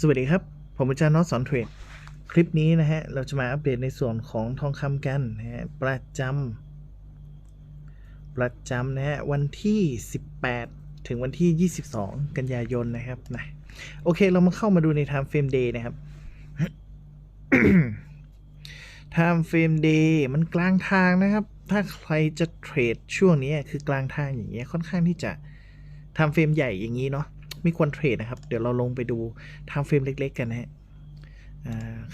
สวัสดีครับ ผมอาจารย์น็อตสอนเทรด คลิปนี้นะฮะ เราจะมาอัปเดตในส่วนของทองคำกันนะฮะ ประจำประจำนะฮะ วันที่ 18 ถึงวันที่ 22 กันยายนนะครับนะโอเค เรามาเข้ามาดูใน Time Frame Day นะครับ Time Frame Day มันกลางทางนะครับ ถ้าใครจะเทรดช่วงนี้คือกลางทางอย่างเงี้ยค่อนข้างที่จะ Time Frame ใหญ่อย่างนี้เนาะ ไม่ควรเทรดนะครับ เดี๋ยวเราลงไปดู Time Frame เล็ก ๆ กันนะฮะ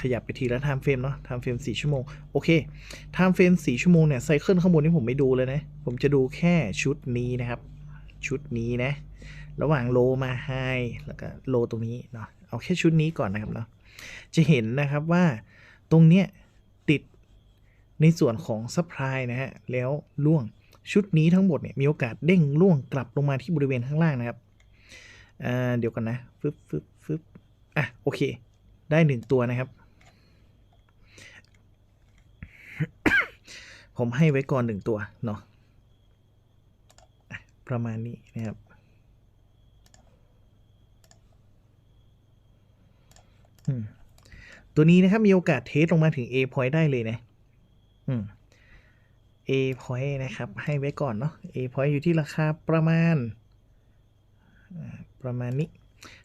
ขยับไปทีละ Time Frame เนาะ Time Frame 4ชั่วโมง โอเค Time Frame 4ชั่วโมงเนี่ยไซเคิลข้างบนนี่ผมไม่ดูเลยนะ ผมจะดูแค่ชุดนี้นะครับ ชุดนี้นะ ระหว่างโลมาไฮแล้วก็โลตรงนี้เนาะเอาแค่ชุดนี้ก่อนนะครับเนาะจะเห็นนะครับว่าตรงเนี้ยติดในส่วนของซัพพลายนะฮะแล้วล่วงชุดนี้ทั้งหมดเนี่ยมีโอกาสเด้งล่วงกลับลงมาที่บริเวณข้างล่างนะครับ อ่าเดี๋ยวกันนะฟึบฟึบฟึบอะโอเค ได้หนึ่งตัวนะครับ ผมให้ไว้ก่อนหนึ่งตัวเนาะประมาณนี้นะครับตัวนี้นะครับ มีโอกาสเทสลงมาถึง A point ได้เลยนะ อืม A point นะครับ ให้ไว้ก่อนเนาะ A point อยู่ที่ราคาประมาณ ประมาณนี้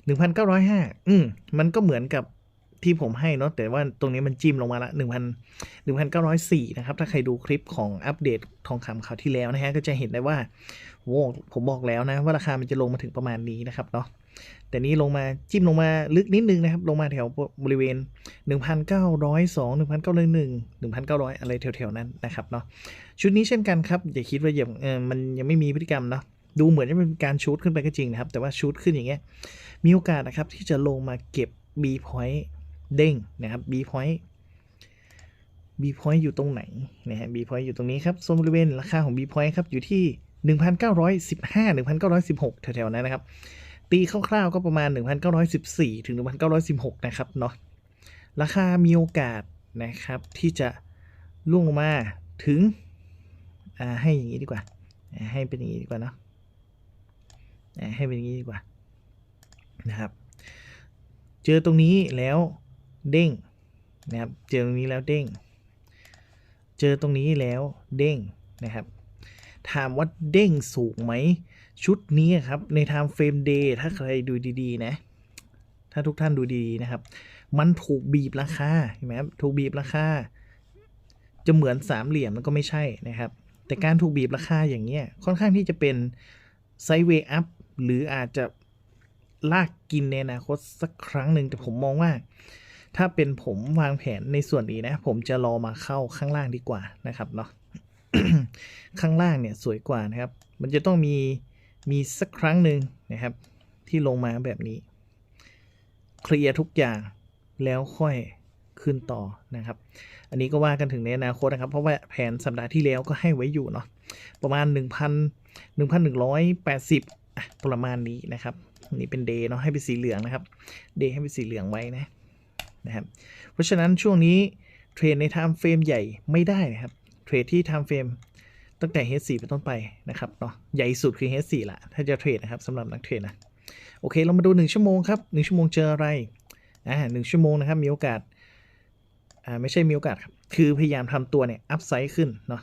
หนึ่งพันเก้าร้อยห้าอืมมันก็เหมือนกับที่ผมให้เนาะแต่ว่าตรงนี้มันจิ้มลงมาละหนึ่งพันหนึ่งพันเก้าร้อยสี่นะครับ ถ้าใครดูคลิปของอัปเดตทองคำคราวที่แล้วนะฮะ ก็จะเห็นได้ว่าโว้ผมบอกแล้วนะ ว่าราคามันจะลงมาถึงประมาณนี้นะครับเนาะแต่นี้ลงมาจิ้มลงมาลึกนิดนึงนะครับ ลงมาแถวบริเวณ 1,902 1,901 1,900 อะไรแถวๆนั้นนะครับเนาะชุดนี้เช่นกันครับ อย่าคิดว่าอย่างเออมันยังไม่มีพฤติกรรมเนาะ ดูเหมือนจะเป็นการชูดขึ้นไปก็จริงนะครับ แต่ว่าชูดขึ้นอย่างเงี้ย มีโอกาสนะครับที่จะลงมาเก็บ B point เด้งนะครับ B point B point อยู่ตรงไหนนะฮะ B point อยู่ตรงนี้ครับโซนบริเวณราคาของ B point ครับอยู่ที่ 1,915 1,916 แถวๆนั้นนะครับ ตีคร่าวๆก็ประมาณ 1,914 ถึง 1,916 นะครับเนาะ ราคามีโอกาสนะครับที่จะล่วงลงมาถึงอ่าให้อย่างนี้ดีกว่าอ่า ให้เป็นอย่างนี้ดีกว่าเนาะ ให้เป็นอย่างนี้ดีกว่านะครับ เจอตรงนี้แล้วเด้งนะครับ เจอตรงนี้แล้วเด้ง เจอตรงนี้แล้วเด้งนะครับ ถามว่าเด้งสูงไหม ชุดนี้ครับ ใน Time Frame Day ถ้าใครดูดีๆนะ ถ้าทุกท่านดูดีๆนะครับ มันถูกบีบราคาเห็นไหมครับถูกบีบราคาจะเหมือนสามเหลี่ยมมันก็ไม่ใช่นะครับ แต่การถูกบีบราคาอย่างเงี้ยค่อนข้างที่จะเป็นไซด์เวย์อัพ หรืออาจจะลากกินในอนาคตสักครั้งหนึ่งแต่ผมมองว่า ถ้าเป็นผมวางแผนในส่วนนี้นะ ผมจะรอมาเข้าข้างล่างดีกว่านะครับเนาะข้างล่างเนี่ยสวยกว่านะครับ มันจะต้องมีมีสักครั้งหนึ่งนะครับ ที่ลงมาแบบนี้ เคลียร์ทุกอย่างแล้วค่อยขึ้นต่อนะครับ อันนี้ก็ว่ากันถึงในอนาคตนะครับ เพราะว่าแผนสัปดาห์ที่แล้วก็ให้ไว้อยู่เนาะประมาณ 1,000 1,180อะ ประมาณนี้นะครับนนี้เป็นเดย์เนาะให้เป็นสีเหลืองนะครับเดย์ให้เป็นสีเหลืองไว้นะนะครับ เพราะฉะนั้นช่วงนี้เทรดใน time frame ใหญ่ไม่ได้นะครับ เทรดที่ time frame ตั้งแต่ H4 เป็นต้นไปนะครับเนาะใหญ่สุดคือ H4 ละถ้าจะเทรดนะครับสำหรับนักเทรดนะโอเค เรามาดู 1 ชั่วโมงครับ 1 ชั่วโมงเจออะไรอ่าหนึ่งชั่วโมงนะครับ มีโอกาสอ่าไม่ใช่มีโอกาสครับ คือพยายามทำตัวเนี่ยอัพไซด์ขึ้นเนาะ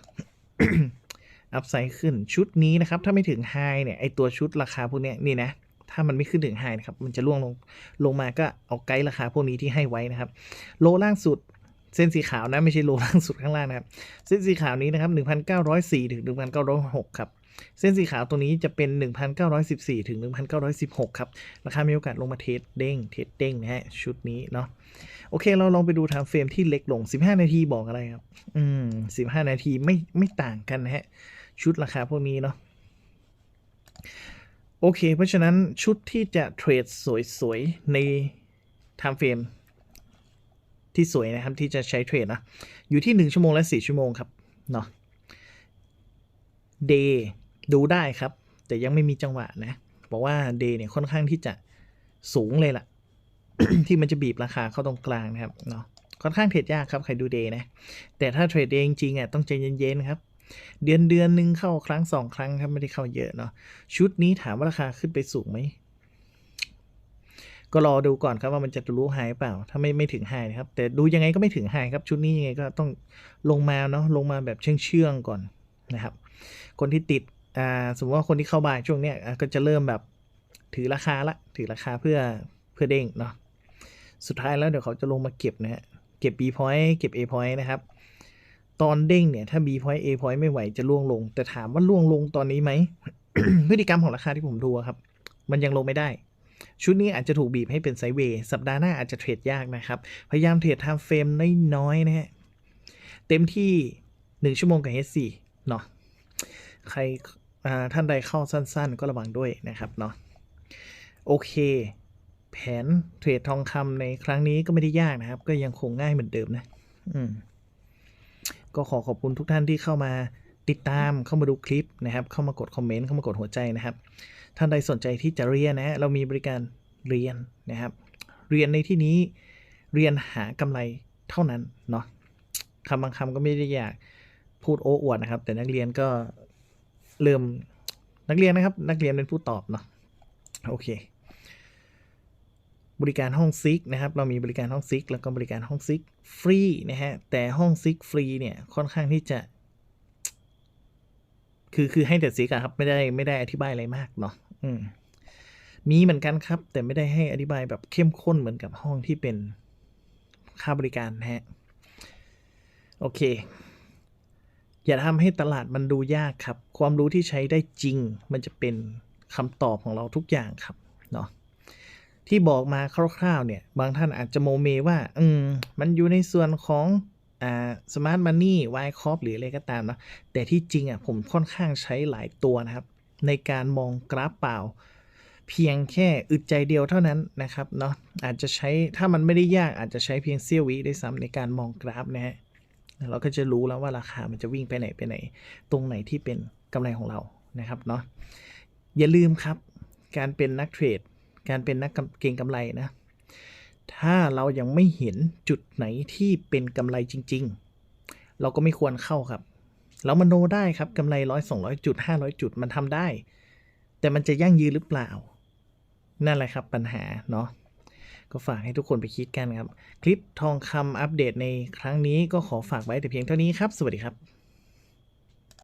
อัพไซด์ขึ้นชุดนี้นะครับ ถ้าไม่ถึงไฮเนี่ยไอตัวชุดราคาพวกนี้นี่นะ ถ้ามันไม่ขึ้นถึงไฮนะครับ มันจะล่วงลงลงมาก็เอาไกด์ราคาพวกนี้ที่ให้ไว้นะครับ โลล่างสุดเส้นสีขาวนะไม่ใช่โลล่างสุดข้างล่างนะครับ เส้นสีขาวนี้นะครับ 1,904ถึง1,906ครับเส้นสีขาวตรงนี้จะเป็น 1,914 ถึง 1,916 ครับ ราคามีโอกาสลงมาเทสเด้ง เทสเด้งนะฮะ ชุดนี้เนาะ โอเค เราลองไปดูไทม์เฟรมที่เล็กลง 15 นาทีบอกอะไรครับ อืม 15 นาทีไม่ไม่ต่างกันนะฮะ ชุดราคาพวกนี้เนาะโอเค เพราะฉะนั้นชุดที่จะเทรดสวยๆ ในไทม์เฟรมที่สวยนะครับ ที่จะใช้เทรดนะ อยู่ที่ 1 ชั่วโมงและ 4 ชั่วโมงครับเนาะเดย์ดูได้ครับ แต่ยังไม่มีจังหวะนะ บอกว่าเดย์เนี่ยค่อนข้างที่จะสูงเลยล่ะ ที่มันจะบีบราคาเข้าตรงกลางนะครับเนาะค่อนข้างเทรดยากครับใครดูเดย์นะ แต่ถ้าเทรดเดย์จริงๆอะต้องใจเย็นๆครับ เดือนเดือนหนึ่งเข้าครั้งสองครั้งครับไม่ได้เข้าเยอะเนาะชุดนี้ถามว่าราคาขึ้นไปสูงไหมก็รอดูก่อนครับว่ามันจะทะลุไฮเปล่า ถ้าไม่ไม่ถึงไฮนะครับ แต่ดูยังไงก็ไม่ถึงไฮครับ ชุดนี้ยังไงก็ต้องลงมาเนาะลงมาแบบเชื่องเชื่องๆก่อนนะครับ คนที่ติดอ่าสมมติว่าคนที่เข้าบายช่วงเนี้ยก็จะเริ่มแบบถือราคาละ ถือราคาเพื่อเพื่อเด้งเนาะสุดท้ายแล้วเดี๋ยวเขาจะลงมาเก็บนะฮะเก็บ B point เก็บ A point นะครับ ตอนเด้งเนี่ย ถ้า B point A point ไม่ไหวจะล่วงลง แต่ถามว่าล่วงลงตอนนี้ไหม พฤติกรรมของราคาที่ผมดูครับ มันยังลงไม่ได้ ชุดนี้อาจจะถูกบีบให้เป็นไซด์เวย์สัปดาห์หน้าอาจจะเทรดยากนะครับ พยายามเทรดทม์เฟรมน้อยๆนะฮะเต็มที่ 1 ชั่วโมงกับ H4 เนาะใครท่านใดเข้าสั้นๆ ก็ระวังด้วยนะครับเนาะโอเค แผนเทรดทองคำในครั้งนี้ก็ไม่ได้ยากนะครับ ก็ยังคงง่ายเหมือนเดิมนะ อืม ก็ขอขอบคุณทุกท่านที่เข้ามาติดตามเข้ามาดูคลิปนะครับ เข้ามากดคอมเมนต์เข้ามากดหัวใจนะครับ ท่านใดสนใจที่จะเรียนนะฮะเรามีบริการเรียนนะครับ เรียนในที่นี้เรียนหากำไรเท่านั้นเนาะคำบางคำก็ไม่ได้อยากพูดโอ้อวดนะครับ แต่นักเรียนก็เริ่มนักเรียนนะครับ นักเรียนเป็นผู้ตอบเนาะโอเค บริการห้องซิกนะครับ เรามีบริการห้องซิกแล้วก็บริการห้องซิกฟรีนะฮะ แต่ห้องซิกฟรีเนี่ยค่อนข้างที่จะ คือคือให้แต่ซิกครับไม่ได้ไม่ได้อธิบายอะไรมากเนาะอืมมีเหมือนกันครับ แต่ไม่ได้ให้อธิบายแบบเข้มข้นเหมือนกับห้องที่เป็นค่าบริการนะฮะ โอเค อย่าทำให้ตลาดมันดูยากครับ ความรู้ที่ใช้ได้จริง มันจะเป็นคำตอบของเราทุกอย่างครับเนาะ ที่บอกมาคร่าวๆเนี่ย บางท่านอาจจะโมเมว่า อืม มันอยู่ในส่วนของอ่าสมาร์ทมันนี่วายคอปหรืออะไรก็ตามเนาะแต่ที่จริงอะผมค่อนข้างใช้หลายตัวนะครับ ในการมองกราฟเปล่า เพียงแค่อึดใจเดียวเท่านั้นนะครับเนาะอาจจะใช้ถ้ามันไม่ได้ยากอาจจะใช้เพียงเสี้ยววิได้ซ้ำในการมองกราฟนะฮะเราก็จะรู้แล้วว่าราคามันจะวิ่งไปไหนไปไหน ตรงไหนที่เป็นกำไรของเรานะครับเนาะอย่าลืมครับ การเป็นนักเทรด การเป็นนักเก็งกำไรนะ ถ้าเรายังไม่เห็นจุดไหนที่เป็นกำไรจริง ๆ เราก็ไม่ควรเข้าครับ เรามโนได้ครับกำไรร้อยสองร้อยจุดห้าร้อยจุดมันทำได้ แต่มันจะยั่งยืนหรือเปล่า นั่นแหละครับปัญหาเนาะก็ฝากให้ทุกคนไปคิดกันครับ คลิปทองคำอัปเดตในครั้งนี้ก็ขอฝากไว้แต่เพียงเท่านี้ครับ สวัสดีครับ